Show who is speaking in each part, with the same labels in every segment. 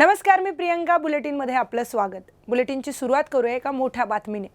Speaker 1: नमस्कार मी प्रियंका. बुलेटिनमध्ये आपलं स्वागत. बुलेटिनची सुरुवात करूया एका मोठ्या बातमीने.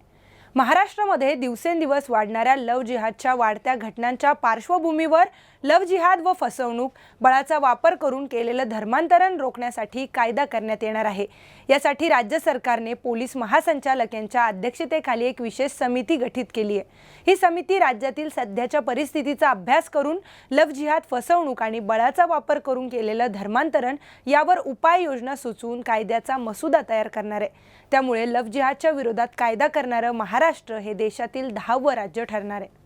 Speaker 1: महाराष्ट्रामध्ये दिवसेंदिवस वाढणाऱ्या लव जिहादच्या वाढत्या घटनांच्या पार्श्वभूमीवर लव जिहाद व फसवणूक बळाचा वापर करून केलेलं धर्मांतरण रोखण्यासाठी कायदा करण्यात येणार आहे. यासाठी राज्य सरकारने पोलीस महासंचालक यांच्या अध्यक्षतेखाली एक विशेष समिती गठीत केली आहे. ही समिती राज्यातील सध्याच्या परिस्थितीचा अभ्यास करून लव जिहाद फसवणूक आणि बळाचा वापर करून केलेलं धर्मांतरण यावर उपाययोजना सुचवून कायद्याचा मसुदा तयार करणार आहे. त्यामुळे लव जिहादच्या विरोधात कायदा करणारं महाराष्ट्र हे देशातील दहावं राज्य ठरणार आहे.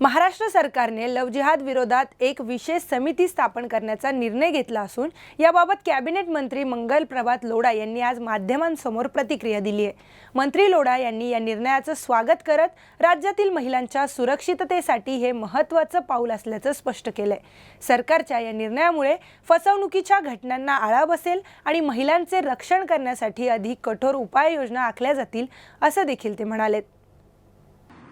Speaker 1: महाराष्ट्र सरकारने लव जिहाद विरोधात एक विशेष समिती स्थापन करण्याचा निर्णय घेतला असून याबाबत कॅबिनेट मंत्री मंगल प्रभात लोढा यांनी आज माध्यमांसमोर प्रतिक्रिया दिली आहे. मंत्री लोढा यांनी या निर्णयाचं स्वागत करत राज्यातील महिलांच्या सुरक्षिततेसाठी हे महत्त्वाचं पाऊल असल्याचं स्पष्ट केलंय. सरकारच्या या निर्णयामुळे फसवणुकीच्या घटनांना आळा बसेल आणि महिलांचे रक्षण करण्यासाठी अधिक कठोर उपाययोजना आखल्या जातील असं देखील ते म्हणालेत.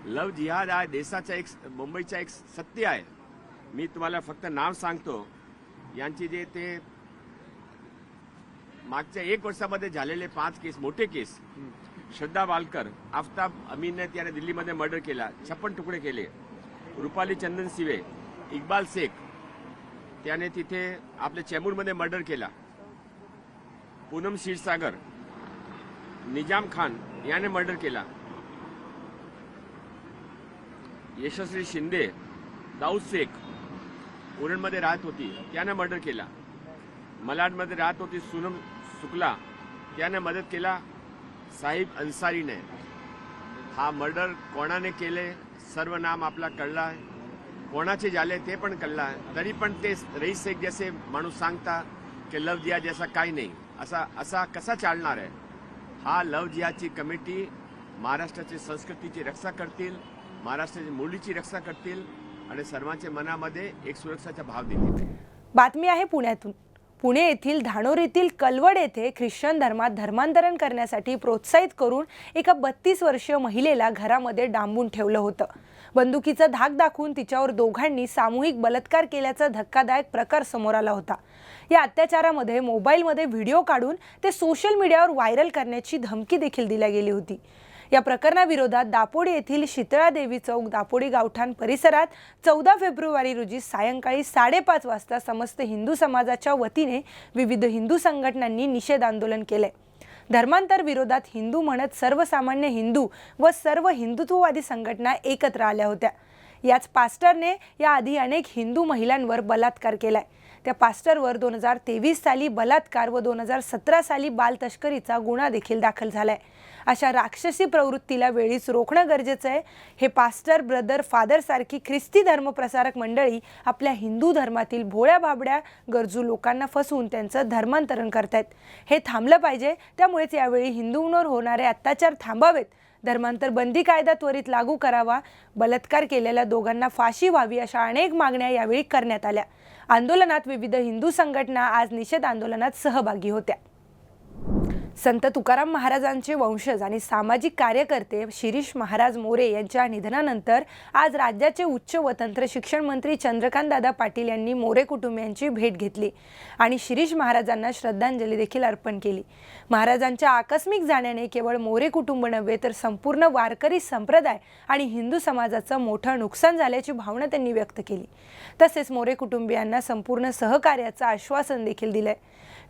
Speaker 2: लव जिहाद हा देशाचा एक मुंबईचा एक सत्य आहे. मी तुम्हाला फक्त नाव सांगतो. यांची जे ते मागच्या एक वर्षामध्ये झालेले पाच केस मोठे केस. श्रद्धा वालकर आफताब अमीनने त्याने दिल्लीमध्ये मर्डर केला छप्पन तुकडे केले. रुपाली चंदन सिवे इक्बाल शेख त्याने तिथे आपल्या चेंबूरमध्ये मर्डर केला. पूनम क्षीरसागर निजाम खान याने मर्डर केला. यशस्वी शिंदे दाऊद शेख उरणमध्ये राहत होती त्यानं मर्डर केला. मलाडमध्ये राहत होती सुनम शुक्ला त्यानं मदत केला साहिब अन्सारीने. हा मर्डर कोणाने केले सर्व नाम आपला कळला. आहे कोणाचे झाले ते पण कळलं. आहे तरी पण ते रईस शेख जसे माणूस सांगता की लव जिया जैसा काही नाही. असा असा कसा चालणार आहे? हा लव जियाची कमिटी महाराष्ट्राची संस्कृतीची रक्षा करतील. महाराष्ट्राची मुलीची रक्षा करतील आणि सर्वांच्या मनामध्ये एक सुरक्षाचा भाव देतील.
Speaker 1: बातमी आहे पुण्यातून. पुणे येथील धानोर येथील कलवड येथे ख्रिश्चन धर्मात धर्मांतरण करण्यासाठी प्रोत्साहित करून एका बत्तीस वर्षीय महिलेला घरामध्ये डांबून ठेवलं होतं. बंदुकीचा धाक दाखवून तिच्यावर दोघांनी सामूहिक बलात्कार केल्याचा धक्कादायक प्रकार समोर आला होता. या अत्याचारामध्ये मोबाईलमध्ये व्हिडिओ काढून ते सोशल मीडियावर व्हायरल करण्याची धमकी देखील दिल्या गेली होती. या प्रकरणाविरोधात दापोडी येथील शीतळादेवी चौक दापोडी गावठाण परिसरात चौदा फेब्रुवारी रोजी सायंकाळी साडेपाच वाजता समस्त हिंदू समाजाच्या वतीने विविध हिंदू संघटनांनी निषेध आंदोलन केले. धर्मांतर विरोधात हिंदू म्हणत सर्वसामान्य हिंदू व सर्व हिंदुत्ववादी संघटना एकत्र आल्या होत्या. याच पास्टरने याआधी अनेक हिंदू महिलांवर बलात्कार केलाय. त्या पास्टरवर दोन हजार तेवीस साली बलात्कार व दोन हजार सतरा साली बाल तस्करीचा गुन्हा देखील दाखल झालाय. अशा राक्षसी प्रवृत्तीला वेळीच रोखणं गरजेचं आहे. हे पास्टर ब्रदर फादर सारखी ख्रिस्ती धर्मप्रसारक मंडळी आपल्या हिंदू धर्मातील भोळ्या बाबड्या गरजू लोकांना फसवून त्यांचं धर्मांतरण करतायत. हे थांबलं पाहिजे. त्यामुळेच यावेळी हिंदूंवर होणारे अत्याचार थांबावेत. धर्मांतर बंदी कायदा त्वरित लागू करावा बलात्कार केलेल्या दोघांना फाशी व्हावी अशा अनेक मागण्या यावेळी करण्यात आल्या. आंदोलनात विविध हिंदू संघटना आज निषेध आंदोलनात सहभागी होत्या. संत तुकाराम महाराजांचे वंशज आणि सामाजिक कार्यकर्ते शिरीष महाराज मोरे यांच्या निधनानंतर आज राज्याचे उच्च व तंत्र शिक्षण मंत्री चंद्रकांतदादा पाटील यांनी मोरे कुटुंबियांची भेट घेतली आणि शिरीष महाराजांना श्रद्धांजली देखील अर्पण केली. महाराजांच्या आकस्मिक जाण्याने केवळ मोरे कुटुंब नव्हे तर संपूर्ण वारकरी संप्रदाय आणि हिंदू समाजाचं मोठं नुकसान झाल्याची भावना त्यांनी व्यक्त केली. तसेच मोरे कुटुंबियांना संपूर्ण सहकार्याचं आश्वासन देखील दिलंय.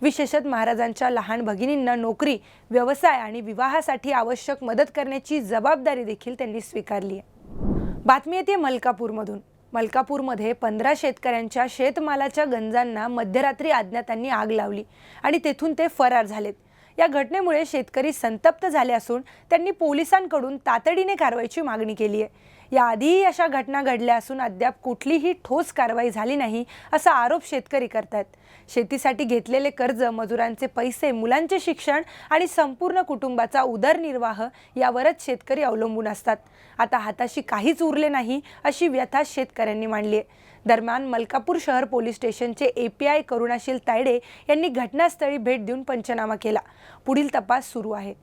Speaker 1: विशेषत महाराजांच्या लहान भगिनींना नोकरी व्यवसाय आणि विवाहासाठी आवश्यक मदत करण्याची जबाबदारी देखील त्यांनी स्वीकारली आहे. बातमी येते मलकापूरमधून. मलकापूरमध्ये पंधरा शेतकऱ्यांच्या शेतमालाच्या गंजांना मध्यरात्री अज्ञातांनी आग लावली आणि तेथून ते फरार झालेत. या घटनेमुळे शेतकरी संतप्त झाले असून त्यांनी पोलिसांकडून तातडीने कारवाईची मागणी केली आहे. याआधीही अशा घटना घडल्या असून अद्याप कुठलीही ठोस कारवाई झाली नाही असा आरोप शेतकरी करतात शेतीसाठी घेतलेले कर्ज मजुरांचे पैसे मुलांचे शिक्षण आणि संपूर्ण कुटुंबाचा उदरनिर्वाह यावरच शेतकरी अवलंबून असतात. आता हाताशी काहीच उरले नाही अशी व्यथा शेतकऱ्यांनी मांडली आहे दरम्यान मलकापूर शहर पोलीस स्टेशनचे एपीआय करुणाशील तायडे यांनी घटनास्थळी भेट देऊन पंचनामा केला. पुढील तपास सुरू आहे.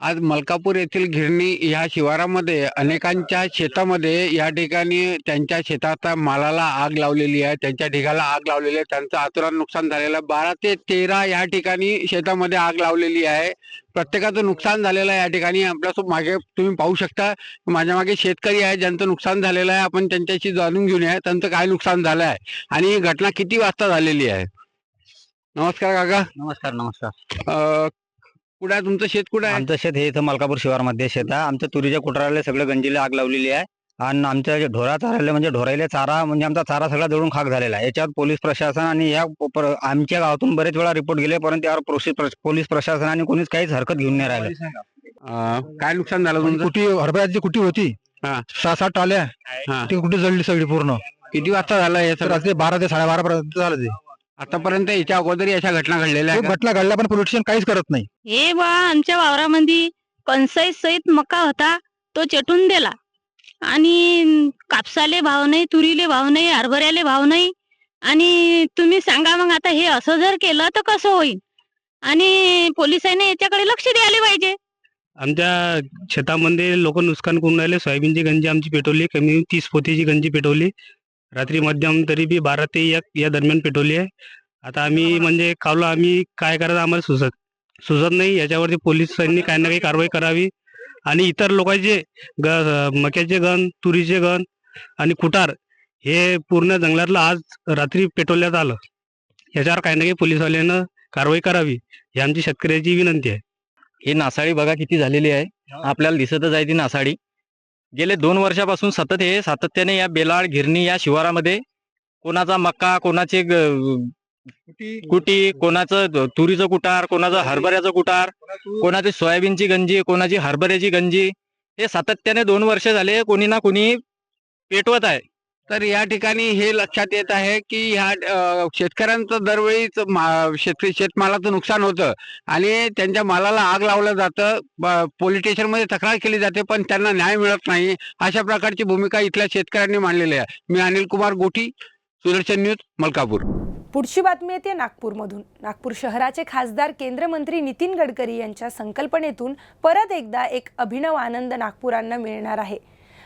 Speaker 3: आज मलकापूर येथील गिरणी या शिवारामध्ये अनेकांच्या शेतामध्ये या ठिकाणी त्यांच्या शेताच्या मालाला आग लावलेली आहे. त्यांच्या ढिगाला आग लावलेली आहे. त्यांचं आतुरात नुकसान झालेलं आहे. बारा ते तेरा या ठिकाणी शेतामध्ये आग लावलेली आहे. प्रत्येकाचं नुकसान झालेलं आहे या ठिकाणी. आपल्यासोबत मागे तुम्ही पाहू शकता माझ्या मागे शेतकरी आहे. ज्यांचं नुकसान झालेलं आहे. आपण त्यांच्याशी जाणून घेऊया त्यांचं काय नुकसान झालं आहे. आणि ही घटना किती वाजता झालेली आहे? नमस्कार काका.
Speaker 4: नमस्कार नमस्कार.
Speaker 3: अं, कुठं आहे? तुमचं शेत कुठं आहे?
Speaker 4: आमचं शेत हे इथं मलकापूर शिवारमध्ये शेत आहे. आमच्या तुरीच्या कुटराला सगळं गंजीला आग लावलेली आहे. आणि आमच्या जे ढोरा चारायला म्हणजे ढोरायला चारा म्हणजे आमचा चारा सगळा जळून खाक झालेला आहे. याच्यावर पोलीस प्रशासन आणि या प्र- आमच्या गावातून बरेच वेळा रिपोर्ट गेले परंतु यावर प्रोसेस प्र- पोलीस प्रशासनाने कोणीच काहीच हरकत घेऊन नाही राहिलं.
Speaker 3: अं, काय नुकसान झालं तुमचं?
Speaker 5: कुटी हरभऱ्याची कुटी होती?
Speaker 3: हा.
Speaker 5: सहा सात टाल्या
Speaker 3: हा.
Speaker 5: ती कुटी जळली सगळी पूर्ण?
Speaker 3: किती वाजता झालं हे
Speaker 5: तर
Speaker 3: सगळं?
Speaker 5: रात्री बारा ते साडेबारा पर्यंत झालं ते.
Speaker 3: आतापर्यंत याच्या अगोदर अशा घटना घडलेल्या आहेत
Speaker 5: घटना घडल्या पण पोलिटिशियन काहीच करत नाही.
Speaker 6: हे बा आमच्या वावरामध्ये कणसाई सहित मका होता तो चेटून दिला. आणि कापसाले भाव नाही तुरीले भाव नाही हरभऱ्याले भाव नाही. आणि तुम्ही सांगा मग आता हे असं जर केलं तर कसं होईल? आणि पोलिसांनी याच्याकडे लक्ष द्यायला पाहिजे.
Speaker 7: आमच्या शेतामध्ये लोक नुकसान करून राहिले. सोयाबीनची गंजी आमची पेटवली कमी तीस पोतीची गंजी पेटवली. रात्री मध्यम तरी बी बारा ते एक या दरम्यान पेटवली आहे. आता आम्ही म्हणजे कावलं आम्ही काय करायचं आम्हाला सुचत सुचत नाही. याच्यावरती पोलिसांनी काही ना काही कारवाई करावी. आणि इतर लोकांचे ग मक्याचे गण तुरीचे गण आणि कुटार हे पूर्ण जंगलातलं आज रात्री पेटवण्यात आलं. याच्यावर काही ना काही पोलिसवाल्यानं कारवाई करावी ही आमची शेतकऱ्याची विनंती आहे.
Speaker 4: ही नासाडी बघा किती झालेली आहे. आपल्याला दिसतच आहे ती नासाडी. गेले दोन वर्षापासून सतत हे सातत्याने या बेलाड गिरणी या शिवारामध्ये कोणाचा मक्का कोणाचे कुटी कोणाचं तुरीचं कुटार कोणाचं हरभऱ्याचं कुटार कोणाची सोयाबीनची गंजी कोणाची हरभऱ्याची गंजी. हे सातत्याने दोन वर्ष झाले कोणी ना कोणी पेटवत आहे.
Speaker 3: तर या ठिकाणी हे लक्षात येत आहे की ह्या शेतकऱ्यांचं दरवेळीच शेतकरी शेतमालाचं नुकसान होतं. आणि त्यांच्या मालाला आग लावलं जातं. पोलिटिशनमध्ये पोलीस स्टेशनमध्ये तक्रार केली जाते पण त्यांना न्याय मिळत नाही. अशा प्रकारची भूमिका इथल्या शेतकऱ्यांनी मांडलेली आहे. मी अनिल कुमार गोठी सुदर्शन न्यूज मलकापूर.
Speaker 1: पुढची बातमी येते नागपूरमधून. नागपूर शहराचे खासदार केंद्रमंत्री नितीन गडकरी यांच्या संकल्पनेतून परत एकदा एक अभिनव आनंद नागपुरांना मिळणार आहे.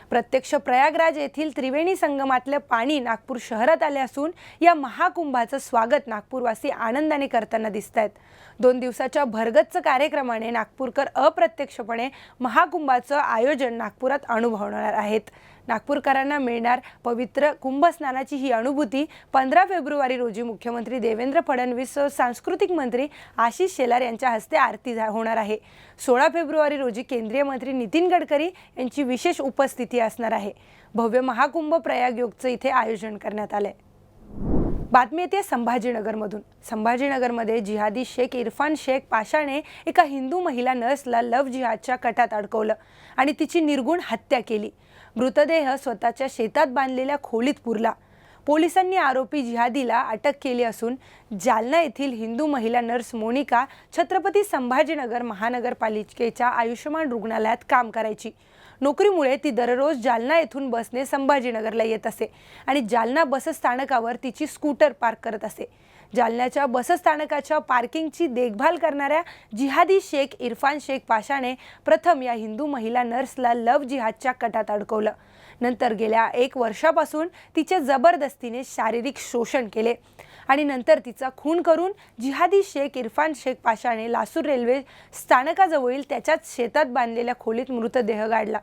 Speaker 1: प्रत्यक्ष प्रयागराज येथील त्रिवेणी संगमातलं पाणी नागपूर शहरात आले असून या महाकुंभाचं स्वागत नागपूरवासी आनंदाने करताना दिसत आहेत दोन दिवसाच्या भरगच्च कार्यक्रमाने नागपूरकर अप्रत्यक्षपणे महाकुंभाचं आयोजन नागपुरात अनुभवणार आहेत. नागपूरकरांना मिळणार पवित्र कुंभस्नानाची ही अनुभूती पंधरा फेब्रुवारी रोजी मुख्यमंत्री देवेंद्र फडणवीस सांस्कृतिक मंत्री आशिष शेलार यांच्या हस्ते आरती झा- होणार आहे. सोळा फेब्रुवारी रोजी केंद्रीय मंत्री नितीन गडकरी यांची विशेष उपस्थिती असणार आहे. भव्य महाकुंभ प्रयाग योगचं इथे आयोजन करण्यात आलं आहे बातमी येते संभाजीनगरमधून. संभाजीनगरमध्ये जिहादी शेख इरफान शेख पाशाने एका हिंदू महिला नर्सला लव जिहादच्या कटात अडकवलं आणि तिची निर्गुण हत्या केली. मृतदेह स्वतःच्या शेतात बांधलेल्या खोलीत पुरला. पोलिसांनी आरोपी जिहादीला अटक केली असून जालना येथील हिंदू महिला नर्स मोनिका छत्रपती संभाजीनगर महानगरपालिकेच्या आयुष्यमान रुग्णालयात काम करायची. नोकरीमुळे ती दररोज जालना येथून बसने संभाजीनगरला येत असे आणि जालना बसस्थानकावर तिची स्कूटर पार्क करत असे. जालन्याच्या बसस्थानकाच्या पार्किंगची देखभाल करणाऱ्या जिहादी शेख इरफान शेख पाशाने प्रथम या हिंदू महिला नर्सला लव जिहादच्या कटात अडकवलं. नंतर गेल्या एक वर्षापासून तिचे जबरदस्तीने शारीरिक शोषण केले. आणि नंतर तिचा खून करून जिहादी शेख इरफान शेख पाशाने लासूर रेल्वे स्थानकाजवळील त्याच्याच शेतात बांधलेल्या खोलीत मृतदेह गाडला.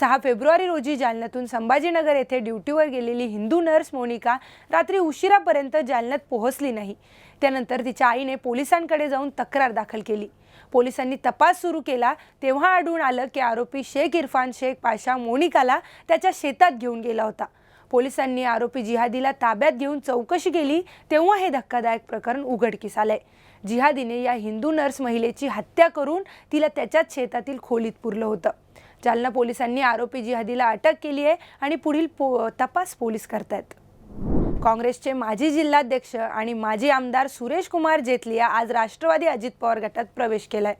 Speaker 1: सहा फेब्रुवारी रोजी जालन्यातून संभाजीनगर येथे ड्युटीवर गेलेली हिंदू नर्स मोनिका रात्री उशिरापर्यंत जालन्यात पोहोचली नाही. त्यानंतर तिच्या आईने पोलिसांकडे जाऊन तक्रार दाखल केली. पोलिसांनी तपास सुरू केला. तेव्हा आढळून आलं की आरोपी शेख इरफान शेख पाशा मोनिकाला त्याच्या शेतात घेऊन गेला होता. पोलिसांनी आरोपी जिहादीला ताब्यात घेऊन चौकशी केली तेव्हा हे धक्कादायक प्रकरण उघडकीस आलंय. जिहादीने या हिंदू नर्स महिलेची हत्या करून तिला त्याच्याच शेतातील खोलीत पुरलं होतं. जालना पोलिसांनी आरोपी जिहादीला अटक केली आहे आणि पुढील पो तपास पोलीस करतायत. काँग्रेसचे माजी जिल्हाध्यक्ष आणि माजी आमदार सुरेश कुमार जेतलिया आज राष्ट्रवादी अजित पवार गटात प्रवेश केलाय.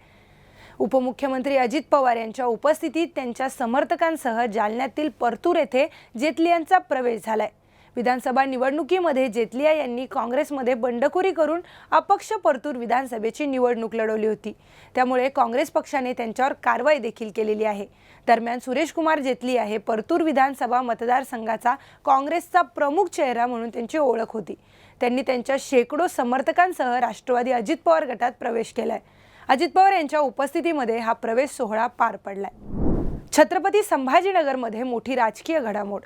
Speaker 1: उपमुख्यमंत्री अजित पवार यांच्या उपस्थितीत त्यांच्या समर्थकांसह जालन्यातील परतूर येथे जेटली यांचा प्रवेश झालाय. विधानसभा निवडणुकीमध्ये जेतलिया यांनी काँग्रेसमध्ये बंडखोरी करून अपक्ष परतूर विधानसभेची निवडणूक लढवली होती. त्यामुळे काँग्रेस पक्षाने त्यांच्यावर कारवाई देखील केलेली आहे. दरम्यान सुरेश कुमार जेतलिया हे परतूर विधानसभा मतदारसंघाचा काँग्रेसचा प्रमुख चेहरा म्हणून त्यांची ओळख होती. त्यांनी त्यांच्या शेकडो समर्थकांसह राष्ट्रवादी अजित पवार गटात प्रवेश केलाय. अजित पवार यांच्या उपस्थितीमध्ये हा प्रवेश सोहळा पार पडलाय. छत्रपती संभाजीनगरमध्ये मोठी राजकीय घडामोड.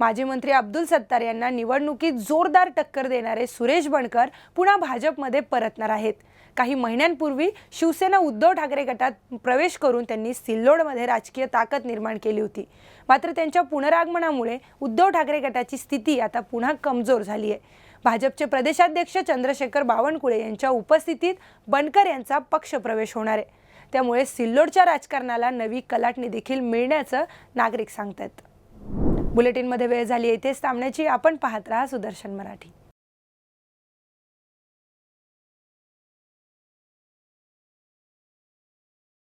Speaker 1: माजी मंत्री अब्दुल सत्तार यांना निवडणुकीत जोरदार टक्कर देणारे सुरेश बणकर पुन्हा भाजपमध्ये परतणार आहेत. काही महिन्यांपूर्वी शिवसेना उद्धव ठाकरे गटात प्रवेश करून त्यांनी सिल्लोडमध्ये राजकीय ताकद निर्माण केली होती. मात्र त्यांच्या पुनरागमनामुळे उद्धव ठाकरे गटाची स्थिती आता पुन्हा कमजोर झाली आहे भाजपचे प्रदेशाध्यक्ष चंद्रशेखर बावनकुळे यांच्या उपस्थितीत बनकर यांचा पक्षप्रवेश होणार आहे. त्यामुळे सिल्लोडच्या राजकारणाला नवी कलाटणी देखील मिळण्याचं नागरिक सांगतात बुलेटिनमध्ये वेळ झाली येथेच थांबण्याची आपण पाहत राहा सुदर्शन मराठी.